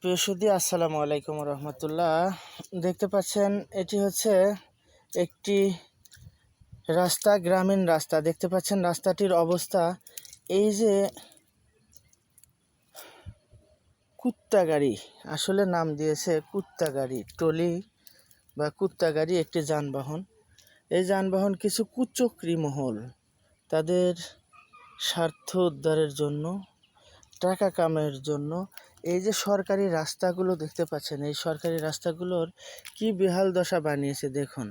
প্রিয়সুদি আসসালামু আলাইকুম রহমতুল্লাহ। দেখতে পাচ্ছেন, এটি হচ্ছে একটি রাস্তা, গ্রামীণ রাস্তা। দেখতে পাচ্ছেন রাস্তাটির অবস্থা, এই যে কুত্তা গাড়ি আসলে নাম দিয়েছে কুত্তা গাড়ি ট্রলি বা কুত্তা গাড়ি একটি যানবাহন। এই যানবাহন কিছু কুচক্রি মহল, তাদের স্বার্থ উদ্ধারের জন্য টাকা কামাইয়ের জন্য। এই যে সরকারি রাস্তাগুলো দেখতে পাচ্ছেন, এই সরকারি রাস্তাগুলোর কি বেহাল দশা বানিয়েছে দেখুন।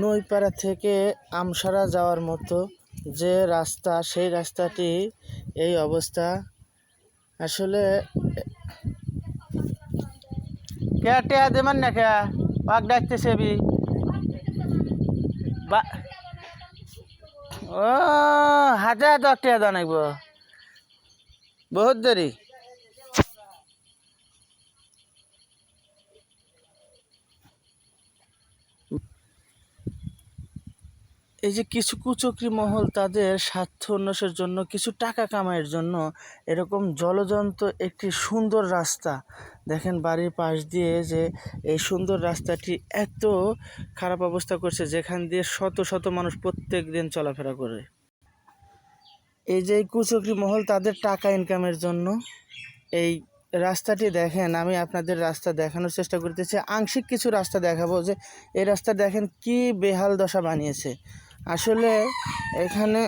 নইপাড়া থেকে আমসারা যাওয়ার মতো যে রাস্তা, সেই রাস্তাটি, এই অবস্থা আসলে কে টেয়া দেবেন না কে? পাক ডাকতেছে বি বা ও হাতে হাতে টেয়া দেওয়া নাকব বহুত দেরি। এই যে কিছু কুচক্রি মহল তাদের স্বার্থ উন্নয়নের জন্য, কিছু টাকা কামাইয়ের জন্য এরকম জলজন্ত একটি সুন্দর রাস্তা। দেখেন বাড়ির পাশ দিয়ে যে এই সুন্দর রাস্তাটি এত খারাপ অবস্থা করছে, যেখান দিয়ে শত শত মানুষ প্রত্যেক দিন চলাফেরা করে। এই যে কুচক্রি মহল তাদের টাকা ইনকামের জন্য, এই রাস্তাটি দেখেন, আমি আপনাদের রাস্তা দেখানোর চেষ্টা করতেছি। আংশিক কিছু রাস্তা দেখাবো যে, এই রাস্তা দেখেন কি বেহাল দশা বানিয়েছে। আসলে এখানে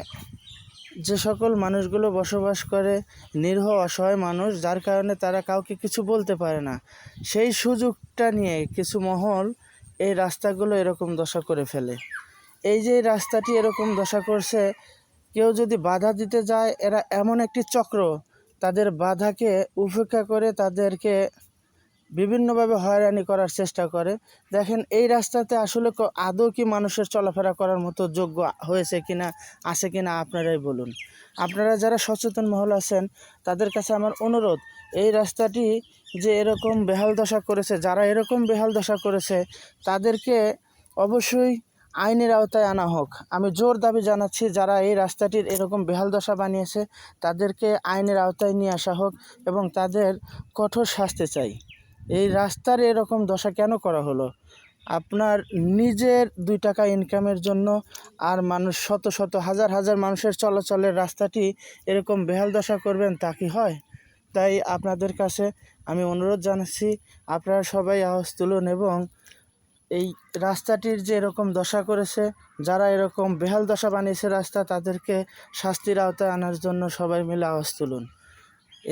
যে সকল মানুষগুলো বসবাস করে, নিরীহ, অসহায় মানুষ, যার কারণে তারা কাউকে কিছু বলতে পারে না, সেই সুযোগটা নিয়ে কিছু মহল এই রাস্তাগুলো এরকম দশা করে ফেলে। এই যে রাস্তাটি এরকম দশা করছে কেউ যদি বাধা দিতে যায়, এরা এমন একটি চক্র। তাদের বাধাকে উপেক্ষা করে তাদেরকে বিভিন্নভাবে হয়রানি করার চেষ্টা করে। দেখেন, এই রাস্তাতে আসলে আদৌ কি মানুষের চলাফেরা করার মতো যোগ্য হয়েছে কিনা, আছে কিনা আপনারাই বলুন। আপনারা যারা সচেতন মহল আছেন, তাদের কাছে আমার অনুরোধ, এই রাস্তাটি যে এরকম বেহাল দশা করেছে, যারা এরকম বেহাল দশা করেছে, তাদেরকে অবশ্যই আইনের আওতায় আনা হোক। আমি জোর দাবি জানাচ্ছি, যারা এই রাস্তাটির এরকম বেহাল দশা বানিয়েছে, তাদেরকে আইনের আওতায় নিয়ে আসা হোক এবং তাদের কঠোর শাস্তি চাই। এই রাস্তার এরকম দশা কেন করা হলো? আপনার নিজের দুই টাকা ইনকামের জন্য আর মানুষ শত শত, হাজার হাজার মানুষের চলাচলের রাস্তাটি এরকম বেহাল দশা করবেন তা কি হয়? তাই আপনাদের কাছে আমি অনুরোধ জানাচ্ছি, আপনারা সবাই আওয়াজ তুলুন এবং এই রাস্তাটির যে এরকম দশা করেছে, যারা এরকম বেহাল দশা বানিয়েছে রাস্তা, তাদেরকে শাস্তির আওতায় আনার জন্য সবাই মিলে আওয়াজ তুলুন।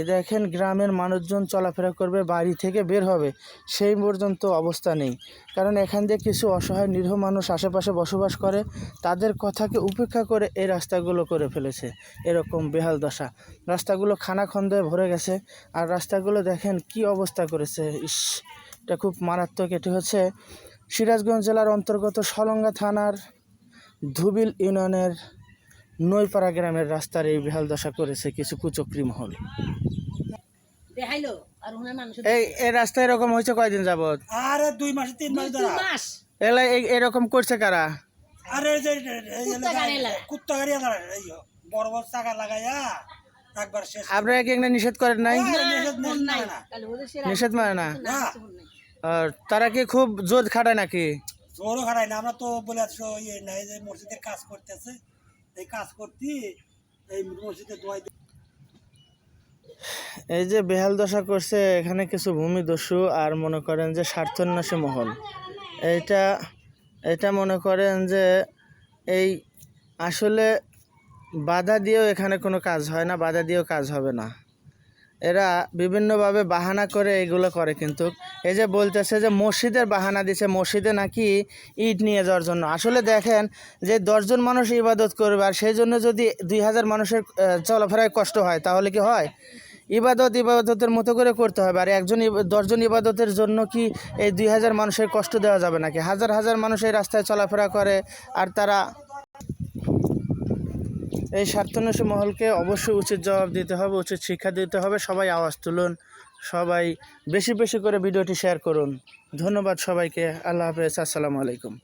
এ দেখেন, গ্রামের মানুষজন চলাফেরা করবে, বাড়ি থেকে বের হবে, সেই পর্যন্ত অবস্থা নেই। কারণ এখান দিয়ে কিছু অসহায় নিরীহ মানুষ আশেপাশে বসবাস করে, তাদের কথাকে উপেক্ষা করে এই রাস্তাগুলো করে ফেলেছে, এরকম বেহাল দশা। রাস্তাগুলো খানাখন্দে ভরে গেছে, আর রাস্তাগুলো দেখেন কি অবস্থা করেছে, ইস, এটা খুব মারাত্মক। এটি হচ্ছে সিরাজগঞ্জ জেলার অন্তর্গত সলঙ্গা থানার ধুবিল ইউনিয়নের নৈপাড়া গ্রামের রাস্তার এই বেহাল দশা করেছে কিছু কুচক্রি মহল। দেখাইলো? আর ওনার মানুষ এই এই রাস্তা এরকম হয়েছে কয়দিন যাবত আরে দুই মাস তিন মাস ধরা। এলা এই- এরকম করছে কারা? আরে যে কুত্তা গাড়ি বড় বড় চাকা লাগাইয়া আপনারা কি এখানে নিষেধ করেন নাই? নিষেধ মানে না। আর তারা কি খুব জোর খাটায় নাকি? জোরও খারাই না আমরা তো বলে ইয়ে নাই যে মসজিদে কাজ করতেছে এই কাজ করতি এই মসজিদে দোয়াই এই যে বেহাল দশা করছে এখানে কিছু ভূমিদস্যু আর মনে করেন যে স্বার্থন্যাসী মহল। এইটা এটা মনে করেন যে এই আসলে বাধা দিয়েও এখানে কোনো কাজ হয় না বাধা দিয়েও কাজ হবে না। এরা বিভিন্নভাবে বাহানা করে এগুলো করে কিন্তু। এই যে বলতেছে যে মসজিদের বাহানা দিছে, মসজিদে নাকি ইট নিয়ে যাওয়ার জন্য। আসলে দেখেন যে দশজন মানুষ ইবাদত করবে আর সেই জন্য যদি দুই হাজার মানুষের চলাফেরায় কষ্ট হয়, তাহলে কি হয়? ইবাদত ইবাদতের মতো করে করতে হবে। আর একজন দশজন ইবাদতের জন্য কি এই দুই হাজার মানুষের কষ্ট দেওয়া যাবে নাকি? হাজার হাজার মানুষ এই রাস্তায় চলাফেরা করে আর তারা এই স্বার্থন্বেষী মহলকে অবশ্যই উচিত জবাব দিতে হবে, উচিত শিক্ষা দিতে হবে, সবাই আওয়াজ তুলুন, সবাই বেশি বেশি করে ভিডিওটি শেয়ার করুন। ধন্যবাদ সবাইকে, আল্লাহ হাফেজ, আসসালামু আলাইকুম।